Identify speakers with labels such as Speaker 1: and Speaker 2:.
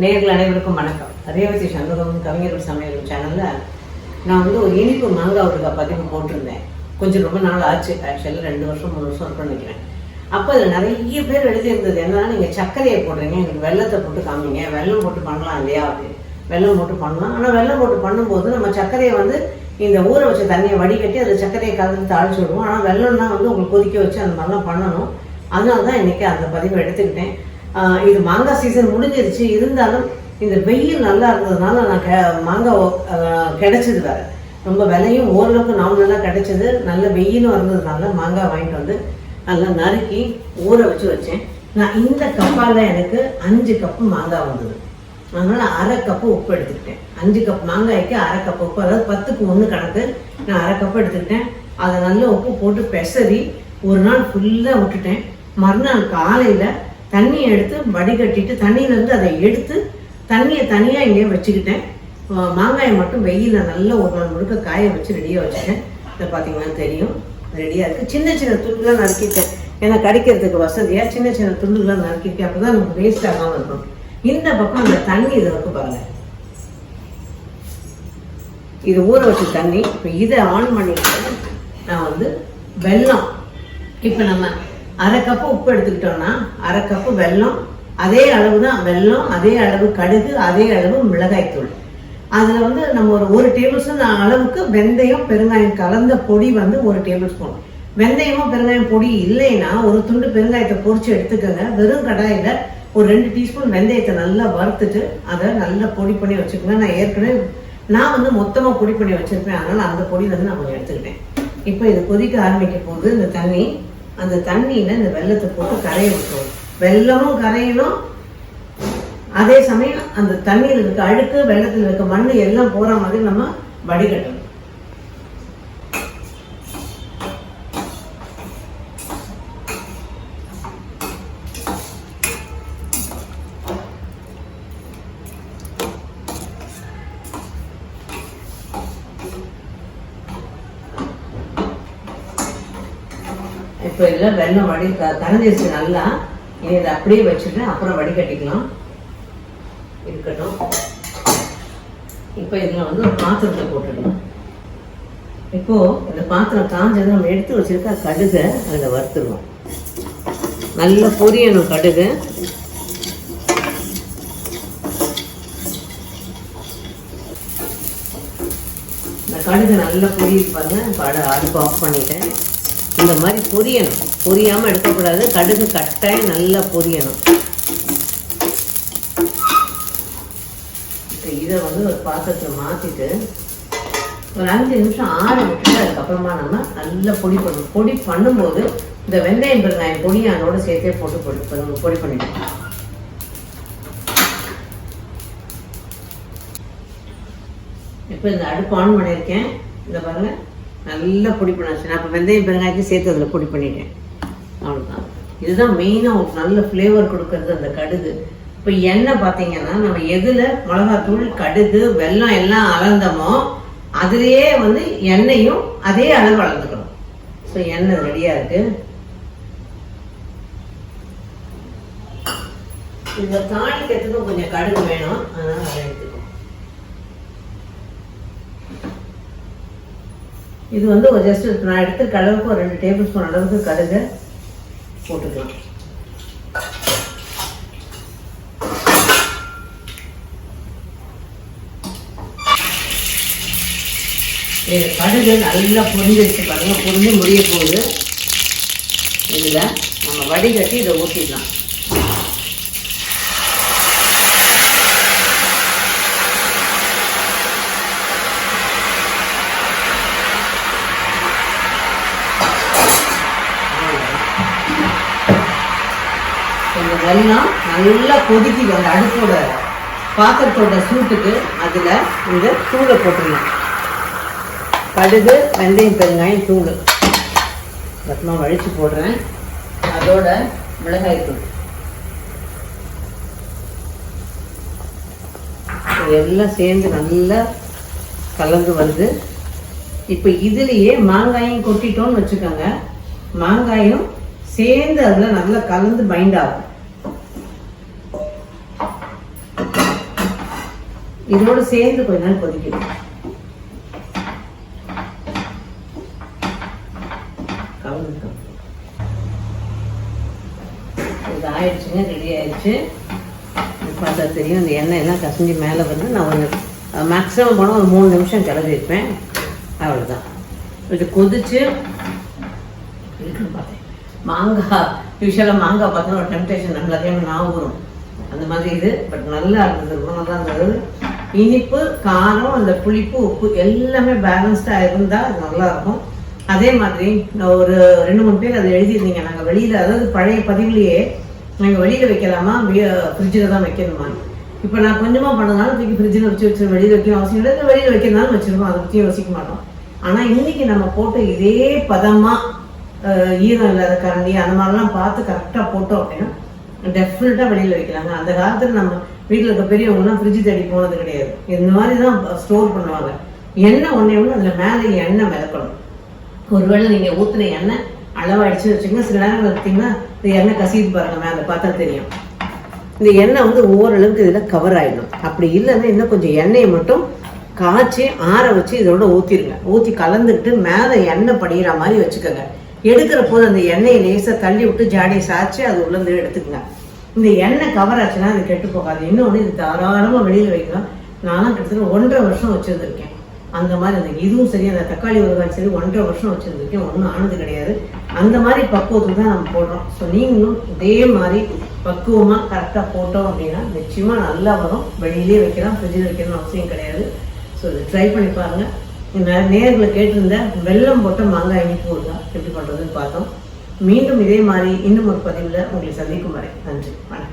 Speaker 1: நேர்கள் அனைவருக்கும் வணக்கம். ரேவதி சண்முகம் கவிஞர் சமையல் சேனலில் நான் வந்து ஒரு இனிப்பு மாங்காய் ஊறுகாய் பதிவு போட்டிருந்தேன். கொஞ்சம் ரொம்ப நாள் ஆச்சு. ஆக்சுவலாக ரெண்டு வருஷம் மூணு வருஷம் இருக்கும்னு நினைக்கிறேன். அப்போ அதில் நிறைய பேர் எழுதியிருந்தது என்னன்னா நீங்கள் சர்க்கரையை போடுறீங்க எனக்கு வெள்ளத்தை போட்டு காமிங்க. வெல்லம் போட்டு பண்ணலாம் இல்லையா அப்படின்னு. வெல்லம் போட்டு பண்ணலாம். ஆனால் வெல்லம் போட்டு பண்ணும்போது நம்ம சர்க்கரையை வந்து இந்த ஊற வச்ச தண்ணியை வடிகட்டி அதில் சர்க்கரையை கலந்து தாளிச்சு விடுவோம். ஆனால் வெள்ளம்னா வந்து உங்களுக்கு கொதிக்க வச்சு அந்த மாதிரிலாம் பண்ணணும். அதனால தான் இன்னைக்கு அந்த பதிவை எடுத்துக்கிட்டேன். இது மாங்காய் சீசன் முடிஞ்சிருச்சு. இருந்தாலும் இந்த வெயில் நல்லா இருந்ததுனால நான் கெ மாங்காய் கிடைச்சது வேற. ரொம்ப விலையும் ஓரளவுக்கு நார்மலாக கிடைச்சது. நல்ல வெயிலும் இருந்ததுனால மாங்காய் வாங்கிட்டு வந்து நல்லா நறுக்கி ஊற வச்சு வச்சேன். நான் இந்த கப்பால் எனக்கு அஞ்சு கப்பு மாங்காய் வந்தது. அதனால் அரை கப்பு உப்பு எடுத்துக்கிட்டேன். அஞ்சு கப் மாங்காய்க்கு அரை கப் உப்பு அதாவது பத்துக்கு ஒன்று கணக்கு நான் அரை கப்பு எடுத்துக்கிட்டேன். அதை நல்லா உப்பு போட்டு பெசரி ஒரு நாள் ஃபுல்லாக விட்டுட்டேன். மறுநாள் காலையில் தண்ணியை எடுத்து வடிகட்டிட்டு தண்ணியிலேருந்து அதை எடுத்து தண்ணியை தனியாக இங்கே வச்சுக்கிட்டேன். மாங்காயை மட்டும் வெயிலில் நல்லா ஒரு நாள் முழுக்க காய வச்சு ரெடியாக வச்சுட்டேன். இதை பார்த்தீங்கன்னா தெரியும். ரெடியாக இருக்குது சின்ன சின்ன துண்டுலாம் நறுக்கிட்டேன். ஏன்னா கடிக்கிறதுக்கு வசதியாக சின்ன சின்ன துண்டுலாம் நறுக்கிட்டேன். அப்போ தான் நமக்கு வேஸ்ட் ஆகாமல் இருக்கும். இந்த பக்கம் அந்த தண்ணி இதை இருக்கு பாருங்க. இது ஊற வச்ச தண்ணி. இப்போ இதை ஆன் பண்ணிட்டு நான் வந்து வெல்லம். இப்போ நம்ம அரை கப்பு உப்பு எடுத்துக்கிட்டோம்னா அரை கப்பு வெல்லம் அதே அளவு தான் வெல்லம் அதே அளவு கடுகு அதே அளவு மிளகாய்த்தூள் அதில் வந்து நம்ம ஒரு ஒரு டேபிள் ஸ்பூன் அளவுக்கு வெந்தயம் பெருங்காயம் கலந்த பொடி வந்து ஒரு டேபிள் ஸ்பூன் வெந்தயமும் பெருங்காயம் பொடி இல்லைன்னா ஒரு துண்டு பெருங்காயத்தை பொறிச்சு எடுத்துக்கோங்க. வெறும் கடாயில் ஒரு ரெண்டு டீஸ்பூன் வெந்தயத்தை நல்லா வறுத்துட்டு அதை நல்லா பொடி பண்ணி வச்சுக்கோங்க. நான் ஏற்கனவே நான் வந்து மொத்தமாக பொடி பண்ணி வச்சிருப்பேன். அதனால அந்த பொடி வந்து நான் கொஞ்சம் எடுத்துக்கிட்டேன். இப்போ இது கொதிக்க ஆரம்பிக்க போகுது இந்த தண்ணி அந்த தண்ணியில இந்த வெள்ளத்தை போட்டு கரைய விட்டுரும் வெள்ளமும் கரையணும். அதே சமயம் அந்த தண்ணியில் இருக்க அழுக்கு வெள்ளத்தில் இருக்க மண் எல்லாம் போற மாதிரி நம்ம வடிகட்டணும். இப்போ இல்லை வெள்ளம் வடி க- கரைஞ்சிருச்சு நல்லா இனி இதை அப்படியே வச்சுட்டு அப்புறம் வடிகட்டிக்கலாம் இருக்கட்டும். இப்போ இதில் வந்து ஒரு பாத்திரத்தை போட்டுடலாம் இப்போ இந்த பாத்திரம் காஞ்சது நம்ம எடுத்து வச்சிருக்க கடுகை அதில் வறுத்துருவோம். நல்லா பொரியணும் கடுகு. இந்த கடுகு நல்லா பொரியுது பாருங்க. அடுப்பு ஆஃப் பண்ணிட்டேன். இந்த மாதிரி பொரியணும். பொரியாமல் எடுக்கக்கூடாது. கடுகு கட்டாயம் நல்லா பொரியணும். இப்போ இதை வந்து ஒரு பாத்திரத்தில் மாற்றிட்டு ஒரு அஞ்சு நிமிஷம் ஆற விட்டுட்டு அதுக்கப்புறமா நம்ம நல்லா பொடி பண்ணணும். பொடி பண்ணும்போது இந்த வெந்தயம் பெருங்காயம் பொடி அதோட சேர்த்தே போட்டு பொடி பண்ணி- பொடி பண்ணிட்டோம் இப்போ இந்த அடுப்பு ஆன் பண்ணியிருக்கேன். இந்த பாருங்க. நல்லா பொடி பண்ணாச்சு நான் இப்போ வெந்தயம் பெருங்காயத்தையும் சேர்த்து அதில் பொடி பண்ணிட்டேன். அவ்வளோதான் இதுதான் மெயினாக ஒரு நல்ல ஃப்ளேவர் கொடுக்கறது அந்த கடுகு. இப்போ எண்ணெய் பார்த்தீங்கன்னா நம்ம எதில் மிளகாத்தூள் கடுகு வெல்லம் எல்லாம் அளந்தோமோ அதுலேயே வந்து எண்ணெயும் அதே அளவு அளந்துக்கணும். ஸோ எண்ணெய் ரெடியாக இருக்கு. இந்த தாளிக்கிறதுக்கும் கொஞ்சம் கடுகு வேணும். அதனால் அதை எடுத்துக்கணும் இது வந்து ஒரு ஜஸ்ட் நான் எடுத்துருக்க அளவுக்கு ஒரு ரெண்டு டேபிள் ஸ்பூன் அளவுக்கு கடுகு போட்டுக்கலாம். இது கடுகு நல்லா பொரிஞ்சிருச்சு பாருங்க பொரிஞ்சு முடிய போகுது. இதில் நம்ம வடிகட்டி இதை ஊற்றிடலாம் எல்லாம் நல்லா கொதிக்குது. அந்த அடுப்போட பாத்திரத்தோட சூட்டுக்கு அதில் இந்த தூளை போட்டுடலாம். கடுகு வெந்தயம் பெருங்காயம் தூள். பத்திரமா வழித்து போடுறேன். அதோட மிளகாய் தூள். எல்லாம் சேர்ந்து நல்லா கலந்து வருது. இப்போ இதுலேயே மாங்காயும் கொட்டிட்டோம்னு வச்சுக்கோங்க. மாங்காயும் சேர்ந்து அதில் நல்லா கலந்து பைண்ட் ஆகும். இதோட சேர்ந்து கொஞ்ச நேரம் கொதிக்கணும் இது ஆயிடுச்சுங்க ரெடி ஆயிடுச்சு. பார்த்தா தெரியும் இந்த எண்ணெய் எல்லாம் கசஞ்சி மேலே வந்து நான் ஒரு மேக்ஸிமம் போனால் ஒரு மூணு நிமிஷம் கிளறி இருப்பேன். அவ்வளோதான் இது கொதிச்சு பார்த்தேன். மாங்காய் யூஸ்வலாக மாங்காய் பார்த்தா ஒரு டெம்டேஷன் நல்லதே அதே நான் அந்த மாதிரி இது பட் நல்லா இருந்தது ரொம்ப நல்லா இருந்தது. இனிப்பு காரம் அந்த புளிப்பு உப்பு எல்லாமே பேலன்ஸ்டாக இருந்தால் அது நல்லா இருக்கும் அதே மாதிரி ஒரு ரெண்டு மூணு பேர் அதை எழுதியிருந்தீங்க. நாங்கள் வெளியில் அதாவது பழைய பதிவுலேயே நாங்கள் வெளியில் வைக்கலாமா? ஃப்ரிட்ஜில் தான் வைக்கணுமா? இப்போ நான் கொஞ்சமாக பண்ணதுனால தூக்கி ஃப்ரிட்ஜில் வச்சு வச்சு வெளியில் வைக்கணும் அவசியம் இல்லை. வெளியில வெளியில் வச்சிருக்கோம். அதை பற்றி யோசிக்க மாட்டோம். ஆனால் இன்னைக்கு நம்ம போட்ட இதே பதமாக ஈரம் இல்லாத கரண்டி அந்த மாதிரிலாம் பார்த்து கரெக்டாக போட்டோம் அப்படின்னா டெஃபினட்டாக வெளியில் வைக்கலாங்க. அந்த காலத்தில் நம்ம வீட்டில் இருக்க பெரியவங்கலாம் ஃப்ரிட்ஜ் தேடி போனது கிடையாது. இந்த மாதிரி தான் ஸ்டோர் பண்ணுவாங்க. எண்ணெய் ஒன்றே ஒன்று அதில் மேலே எண்ணெய் மிதக்கணும். ஒருவேளை நீங்கள் ஊற்றின எண்ணெய் அளவாயிடுச்சுன்னு வச்சுக்கோங்க. சில நேரம் பார்த்தீங்கன்னா இந்த எண்ணெய் கசிது பாருங்க மேலே பார்த்தா தெரியும். இந்த எண்ணெய் வந்து ஓரளவுக்கு இதில் கவர் ஆயிடும். அப்படி இல்லைன்னா இன்னும் கொஞ்சம் எண்ணெயை மட்டும் காய்ச்சி ஆற வச்சு இதோட ஊற்றிடுங்க ஊற்றி கலந்துக்கிட்டு மேலே எண்ணெய் படிகிற மாதிரி வச்சுக்கோங்க. எடுக்கிற போது அந்த எண்ணெயை லேசாக தள்ளி விட்டு ஜாடியை சாய்ச்சி அது உள்ளேருந்து எடுத்துக்கங்க. இந்த எண்ணெய் கவர் ஆச்சுன்னா அது கெட்டு போகாது. இன்னொன்று இது தாராளமாக வெளியில் வைக்கலாம் நானும் கிட்டத்தட்ட ஒன்றரை வருஷம் வச்சுருந்துருக்கேன். அந்த மாதிரி அந்த இதுவும் சரி அந்த தக்காளி ஊறுகாய் சரி ஒன்றரை வருஷம் வச்சுருந்துருக்கேன். ஒன்றும் ஆனது கிடையாது. அந்த மாதிரி பக்குவத்துக்கு தான் நம்ம போடுறோம். ஸோ நீங்களும் இதே மாதிரி பக்குவமாக கரெக்டாக போட்டோம் அப்படின்னா நிச்சயமாக நல்லா வரும். வெளியிலே வைக்கலாம் ஃப்ரிட்ஜில் வைக்கணும்னு அவசியம் கிடையாது. ஸோ இதை ட்ரை பண்ணி பாருங்கள் நேரில் நேர்களை கேட்டிருந்த வெல்லம் போட்ட மாங்காய் இனிப்பு ஊறுகாய் எப்படி பண்ணுறதுன்னு பார்த்தோம். மீண்டும் இதே மாதிரி இன்னும் ஒரு பதிவில் உங்களை சந்திக்கும் வரை நன்றி வணக்கம்.